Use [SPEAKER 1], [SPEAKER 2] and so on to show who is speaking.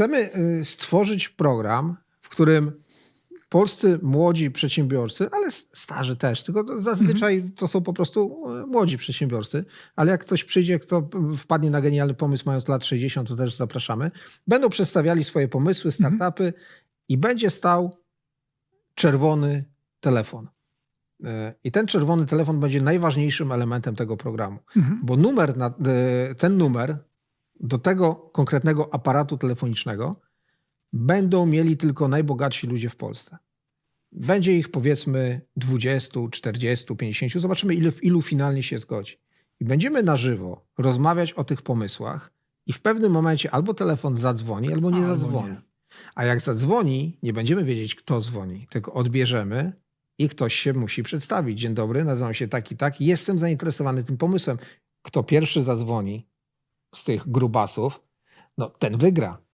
[SPEAKER 1] chcemy y, stworzyć program, w którym polscy młodzi przedsiębiorcy, ale starzy też, tylko to zazwyczaj to są po prostu y, młodzi przedsiębiorcy, ale jak ktoś przyjdzie, kto p- wpadnie na genialny pomysł mając lat 60, to też zapraszamy, będą przedstawiali swoje pomysły, startupy i będzie stał czerwony telefon. Y, I ten czerwony telefon będzie najważniejszym elementem tego programu.
[SPEAKER 2] Mhm.
[SPEAKER 1] Bo numer, ten numer do tego konkretnego aparatu telefonicznego będą mieli tylko najbogatsi ludzie w Polsce. Będzie ich powiedzmy 20, 40, 50. Zobaczymy, ile, ilu finalnie się zgodzi. I będziemy na żywo rozmawiać o tych pomysłach, i w pewnym momencie albo telefon zadzwoni, albo nie
[SPEAKER 2] Albo
[SPEAKER 1] zadzwoni.
[SPEAKER 2] nie.
[SPEAKER 1] A jak zadzwoni, nie będziemy wiedzieć, kto dzwoni, tylko odbierzemy i ktoś się musi przedstawić. Dzień dobry, nazywam się tak i tak. Jestem zainteresowany tym pomysłem. Kto pierwszy zadzwoni z tych grubasów, no ten wygra.